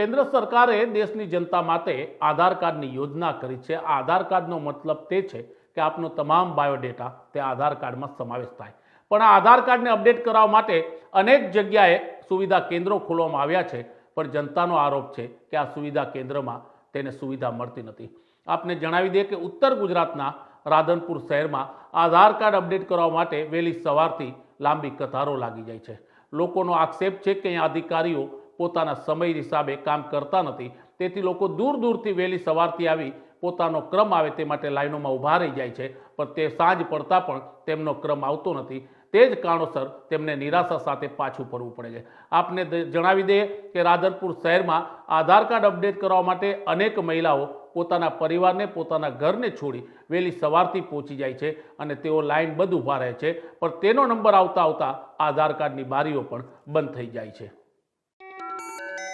કેન્દ્ર સરકારે દેશની જનતા માટે આધાર કાર્ડની યોજના કરી છે. આ આધાર કાર્ડનો મતલબ તે છે કે આપનો તમામ બાયોડેટા તે આધાર કાર્ડમાં સમાવેશ થાય. પણ આ આધાર કાર્ડને અપડેટ કરાવવા માટે અનેક જગ્યાએ સુવિધા કેન્દ્રો ખોલવામાં આવ્યા છે. પણ જનતાનો આરોપ છે કે આ સુવિધા કેન્દ્રમાં તેને સુવિધા મળતી નથી. આપને જણાવી દઈએ કે ઉત્તર ગુજરાતના રાધનપુર શહેરમાં આધાર કાર્ડ અપડેટ કરવા માટે વહેલી સવારથી લાંબી કતારો લાગી જાય છે. લોકોનો આક્ષેપ છે કે અહીંયા અધિકારીઓ પોતાના સમય હિસાબે કામ કરતા નથી. તેથી લોકો દૂર દૂરથી વહેલી સવારથી આવી પોતાનો ક્રમ આવે તે માટે લાઈનોમાં ઊભા રહી જાય છે. પણ તે સાંજ પડતા પણ તેમનો ક્રમ આવતો નથી. તે જ કારણોસર તેમને નિરાશા સાથે પાછું ફરવું પડે છે. આપને જણાવી દઈએ કે રાધનપુર શહેરમાં આધાર કાર્ડ અપડેટ કરવા માટે અનેક મહિલાઓ પોતાના પરિવારને પોતાના ઘરને છોડી વહેલી સવારથી પહોંચી જાય છે અને તેઓ લાઈન બંધ ઊભા રહે છે. પણ તેનો નંબર આવતા આવતા આધાર કાર્ડની બારીઓ પણ બંધ થઈ જાય છે.